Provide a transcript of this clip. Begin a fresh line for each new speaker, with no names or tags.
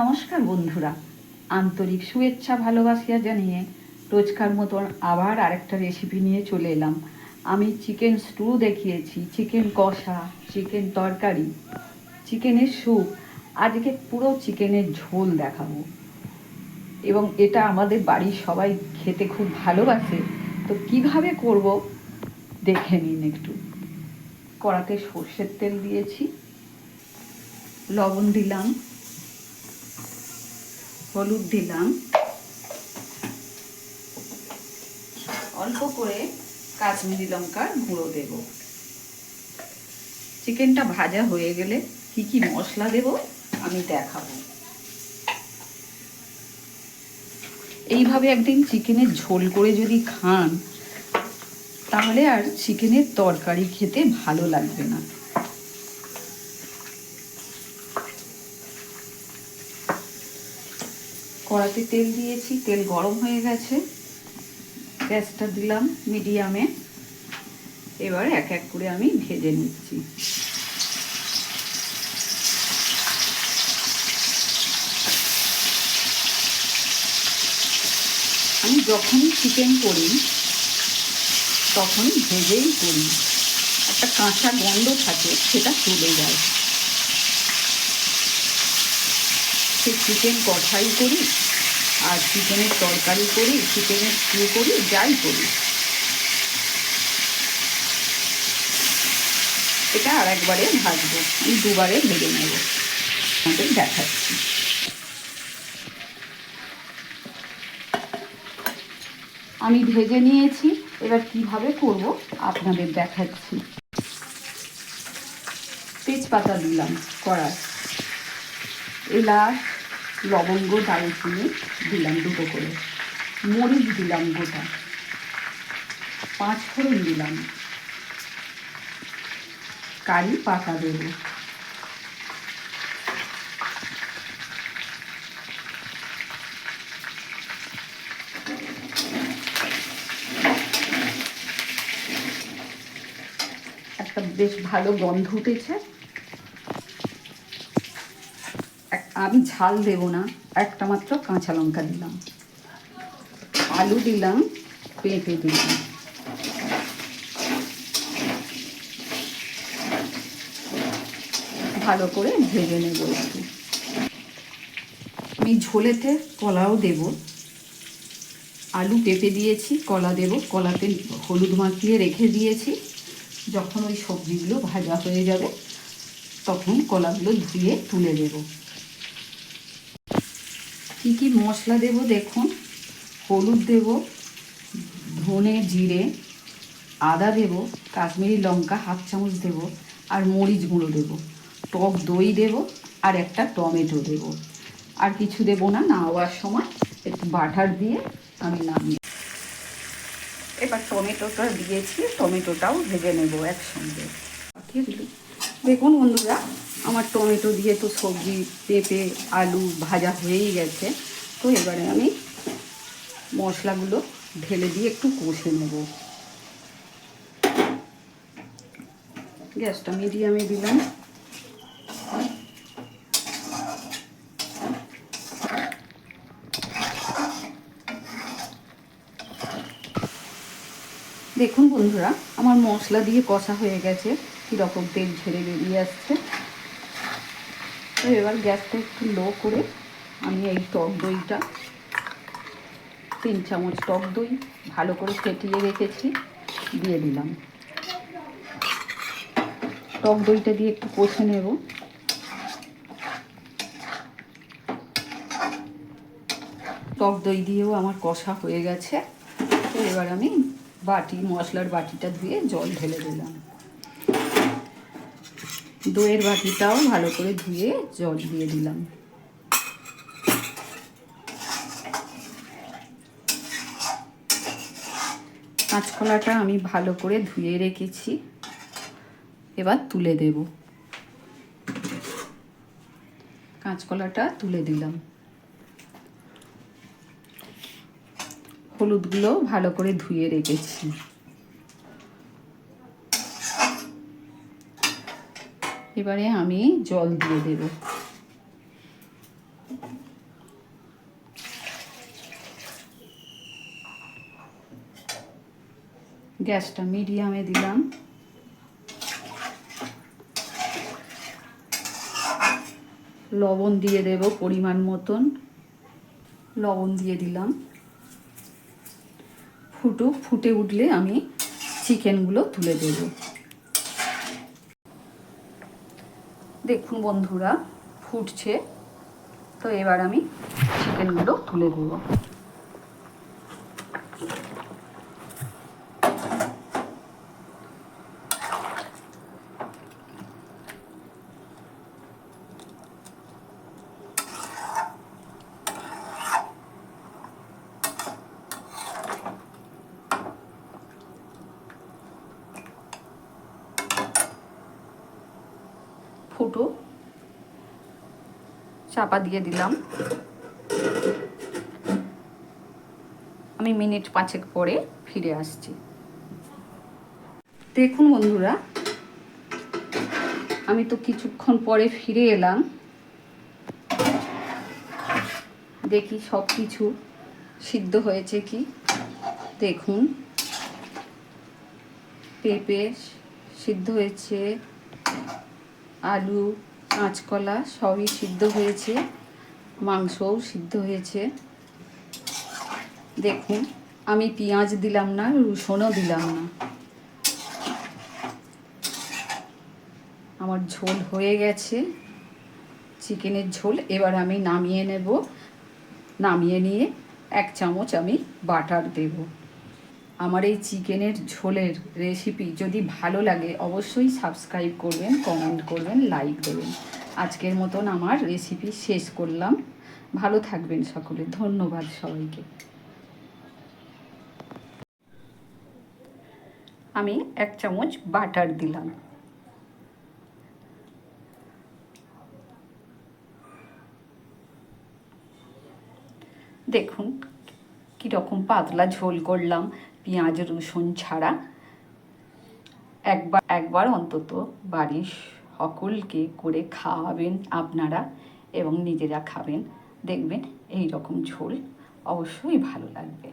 নমস্কার বন্ধুরা। আন্তরিক শুভেচ্ছা ভালোবাসিয়া জানিয়ে রোজকার মতন আবার আরেকটা রেসিপি নিয়ে চলে এলাম। আমি চিকেন স্টু দেখিয়েছি চিকেন কষা চিকেন তরকারি চিকেনের স্যুপ আজকে পুরো চিকেনের ঝোল দেখাবো। এবং এটা আমাদের বাড়ির সবাই খেতে খুব ভালোবাসে। তো কীভাবে করব দেখে নিন একটু। কড়াতে সর্ষের তেল দিয়েছি, লবণ দিলাম। হলুদ দিলাম। অল্প করে কাশ্মীরি লঙ্কার গুঁড়ো দেব। চিকেনটা ভাজা হয়ে গেলে কি কি মশলা দেব আমি দেখাবো। এইভাবে একদিন চিকেনের ঝোল করে যদি খান, তাহলে আর চিকেনের তরকারি খেতে ভালো লাগবে না। কড়াতে তেল দিয়েছি, তেল গরম হয়ে গেছে। গ্যাসটা দিলাম মিডিয়ামে। এবার এক এক করে আমি ভেজে নিচ্ছি। আমি যখনই চিকেন করি তখন ভেজেই করি। একটা কাঁচা গন্ধ থাকে, সেটা চলে যায়। সে চিকেন কষাই করি আর চিকেনের তরকারি করি চিকেনের স্টু করি, যাই করি। এটা আর একবারে ভাজবো, আমি দুবারে ভেজে নেব। আমাদের দেখাচ্ছি। আমি ভেজে নিয়েছি, এবার কীভাবে করব আপনাদের দেখাচ্ছি। তেজপাতা দিলাম কড়াই। এলাচ লবঙ্গ, দারুচিনি দিলাম দুটো করে। মরিচ দিলাম গোটা। পাঁচ ফোড়ন দিলাম। কারি পাতা দেব। একটা বেশ ভালো গন্ধ উঠেছে এক- আমি ঝাল দেব না। একটা মাত্র কাঁচা লঙ্কা দিলাম। আলু দিলাম, পেঁপে দিলাম। ভালো করে ভেজে নেব একটু। আমি ঝোলেতে কলাও দেব। আলু পেঁপে দিয়েছি, কলা দেব। কলাতে হলুদ মাখিয়ে রেখে দিয়েছি। যখন ওই সবজিগুলো ভাজা হয়ে যাবে, তখন কলাগুলো ধুয়ে তুলে দেবো। কি কি মশলা দেব দেখুন? হলুদ দেব, ধনে, জিরে, আদা দেব, কাশ্মীরি লঙ্কা হাফ চামচ দেব, আর মরিচ গুঁড়ো দেব। টক দই দেব, আর একটা টমেটো দেব। আর কিছু দেব না, নাওয়ার সময় একটু বাটার দিয়ে আমি নামিয়ে এবার টমেটোটা দিয়েছি, টমেটোটাও ভেজে নেব একসঙ্গে। দেখুন বন্ধুরা আমার টমেটো দিয়ে তো সবজি, পেঁপে, আলু ভাজা হয়েই গেছে। তো এবারে আমি মশলাগুলো ঢেলে দিয়ে একটু কষে নেব। গ্যাসটা মিডিয়ামে দিলাম। দেখুন বন্ধুরা, আমার মশলা দিয়ে কষা হয়ে গেছে। কীরকম তেল ঝেড়ে বেরিয়ে আসছে। তো এবার গ্যাসটা একটু লো করে আমি এই টক দইটা, তিন চামচ টক দই ভালো করে ফেটিয়ে রেখেছি, দিয়ে দিলাম। টক দইটা দিয়ে একটু কষে নেব। টক দই দিয়েও আমার কষা হয়ে গেছে। তো এবার আমি বাটি, মশলার বাটিটা ধুয়ে জল ঢেলে দিলাম। দইয়ের বাটিটাও ভালো করে ধুয়ে জল দিয়ে দিলাম। কাঁচকলাটা আমি ভালো করে ধুয়ে রেখেছি। এবার তুলে দেব। কাঁচকলাটা তুলে দিলাম। হলুদগুলো ভালো করে ধুয়ে রেখেছি। এবারে আমি জল দিয়ে দেব। গ্যাসটা মিডিয়ামে দিলাম। লবণ দিয়ে দেব পরিমাণ মতন। লবণ দিয়ে দিলাম। ফুটুক, ফুটে উঠলে আমি চিকেনগুলো তুলে দেব। দেখুন বন্ধুরা ফুটছে। তো এবার আমি চিকেনগুলো তুলে দেব ফুটো। চাপা দিয়ে দিলাম। আমি মিনিট পাঁচেক পরে ফিরে আসছি। দেখুন বন্ধুরা, আমি তো কিছুক্ষণ পরে ফিরে এলাম। দেখি সব কিছু সিদ্ধ হয়েছে কি? দেখুন। পেঁপে সিদ্ধ হয়েছে। আলু, কাঁচকলা সবই সিদ্ধ হয়েছে, মাংসও সিদ্ধ হয়েছে। দেখুন, আমি পেঁয়াজ দিলাম না, রসুনও দিলাম না। আমার ঝোল হয়ে গেছে। চিকেনের ঝোল এবার আমি নামিয়ে নেব। নামিয়ে নিয়ে এক চামচ আমি বাটার দেবো। আমার এই চিকেনের ঝোলের রেসিপি যদি ভালো লাগে, অবশ্যই সাবস্ক্রাইব করবেন কমেন্ট করবেন লাইক দেবেন। আজকের মতন আমার রেসিপি শেষ করলাম। ভালো থাকবেন সকলে। ধন্যবাদ সবাইকে। আমি এক চামচ বাটার দিলাম। দেখুন, কীরকম পাতলা ঝোল করলাম। পেঁয়াজ, রসুন ছাড়া একবার একবার অন্তত বাড়ির সকলকে করে খাওয়াবেন আপনারা এবং নিজেরা খাবেন। দেখবেন এই রকম ঝোল অবশ্যই ভালো লাগবে।